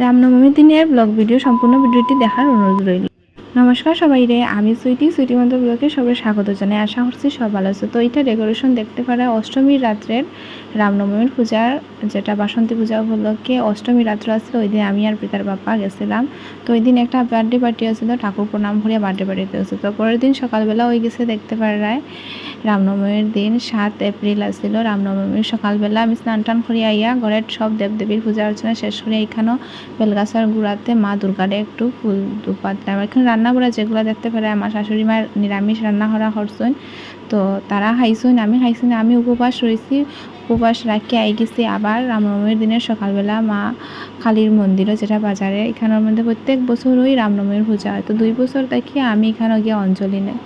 রামনবমীর দিনের blog video সম্পূর্ণ ভিডিওটি দেখার অনুরোধ রইল। নমস্কার সবাই রে আমি সুইটি সুইটি মন্ত্র ব্লগে সবাই স্বাগত জানাই। আশা করছি সব ভালো আছে। তো এটা ডেকোরেশন দেখতে পারা অষ্টমীর রাত্রের রামনবমীর পূজার যেটা বাসন্তী পূজা উপলক্ষে অষ্টমী রাত্র আসলে ওই দিন আমি আর পিতার বাপ্পা গেছিলাম। তো ওই দিন একটা বার্থডে পার্টি আসছিল ঠাকুর প্রণাম করিয়া বার্থডে পার্টিতে হয়েছে। তো পরের দিন সকালবেলা ওই গেছে দেখতে পারায় রামনবমীর দিন, সাত এপ্রিল আসছিল রামনবমীর সকালবেলা। আমি স্নান টান করিয়া আইয়া ঘরের সব দেবদেবীর পূজা অর্চনা শেষ করে এখানেও বেলগাছার গুড়াতে মা দুর্গারে একটু ফুল দুপাতলাম এখানে রান্না করা যেগুলো দেখতে পারে আমার শাশুড়ি মায়ের নিরামিষ রান্না করা করছেন। তো তারা খাইছেন, আমি খাইছি না আমি উপবাস রয়েছি। উপবাস রাখি আই গেছি আবার রামনবমীর দিনের সকালবেলা মা কালীর মন্দিরও যেটা বাজারে, এখানের মধ্যে প্রত্যেক বছরই রামনবমীর পূজা হয়। তো দুই বছর দেখি আমি এখানে গিয়ে অঞ্জলি নেই।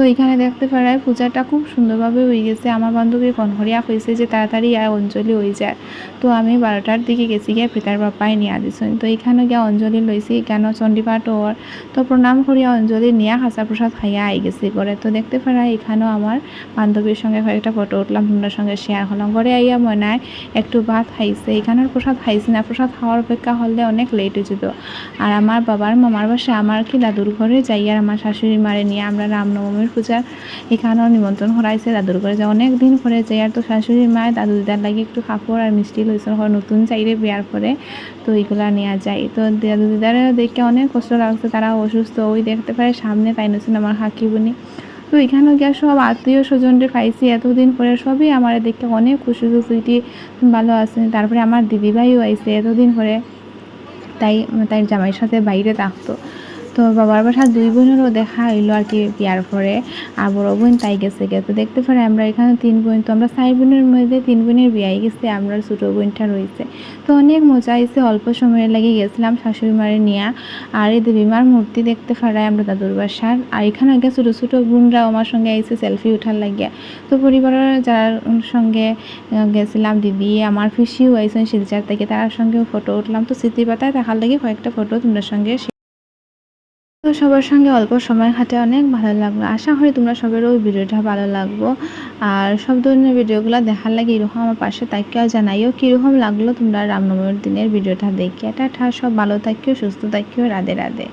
তো এখানে দেখতে পারায় পূজাটা খুব সুন্দরভাবে হয়ে গেছে। আমার বান্ধবী কনকরিয়া হয়েছে যে তাড়াতাড়ি আর অঞ্জলি হয়ে যায়। তো আমি বারোটার দিকে গেছি গিয়ে পিতার বাপাই নিয়ে দিছেন তো এখানে গিয়ে অঞ্জলি লইছি এখানে চণ্ডীপাঠ ওর। তো প্রণাম করিয়া অঞ্জলি নিয়ে খাঁচা প্রসাদ খাইয়া আই গেছি করে তো দেখতে পারা এখানেও আমার বান্ধবীর সঙ্গে কয়েকটা ফটো উঠলাম তোমার সঙ্গে শেয়ার হলাম। ঘরে আইয়া মনে একটু ভাত খাইছে। এখানের প্রসাদ খাইছি না, প্রসাদ খাওয়ার অপেক্ষা হলে অনেক লেট হয়ে যেত। আর আমার বাবার মামার বাসা আমার কি দাদুর ঘরে যাই আর আমার শাশুড়ি মারে নিয়ে আমরা রামনবমীর পূজার এখানেও নিমন্ত্রণ করাইছে দাদুর ঘরে যে অনেক দিন পরে যাই আর তো শাশুড়ি মায় দাদু দিদার লাগে একটু কাপড় আর মিষ্টি লইছেন নতুন চাইরে বিয়ার পরে তো এইগুলা নেওয়া যায়। তো দাদু দিদার দেখে অনেক কষ্ট লাগছে। তারা অসুস্থ। ওই দেখতে পারে সামনে তাই নছেন আমার হাকি বুনি তো এখানেও গিয়া সব আত্মীয় স্বজনরে পাইছি। এতদিন পরে সবই আমার দেখতে অনেক খুশি সুইটি ভালো আছে। তারপরে আমার দিদিভাইও আইছে। এতদিন পরে তাই তাই জামাইয়ের সাথে বাইরে থাকতো। তো বাবার বাসা দুই বোনেরও দেখা হইল আর কি বিয়ার পরে। আর বড় বোন তাই গেছে গে তো দেখতে পারে আমরা এখানে তিন বোন, তো আমরা চার বোনের মধ্যে তিন বোনের বিয়াই গেছে, আমরা ছোটো বোনটা রয়েছে। তো অনেক মজা হয়েছে, অল্প সময়ের লাগে গেছিলাম শাশুড়ি মারে নিয়ে। আর এই দেবীমার মূর্তি দেখতে পারায় আমরা দাদুর বাসার। আর এখানে আগে ছোটো ছোটো বোনরাও আমার সঙ্গে আইসে সেলফি উঠার লাগিয়া। তো পরিবারের যার সঙ্গে গেছিলাম, দিদি, আমার ফিসিও আইসেন শিলচার থেকে, তার সঙ্গেও ফটো উঠলাম। তো স্মৃতি পাতায় দেখার লাগে কয়েকটা ফটো তোমার সঙ্গে তো সবার সঙ্গে অল্প সময় কাটে অনেক ভালো লাগল। আশা করি তোমরা সবের ওই ভিডিওটা ভালো লাগবো। আর সব ধরনের ভিডিওগুলো দেখার লাগে এরকম আমার পাশে থাকিও, জানাইও কীরকম লাগল তোমরা রামনবমীর দিনের ভিডিওটা দেখি। এটা ঠা সব ভালো থাকিও, সুস্থ থাকিও, রাধে রাধে।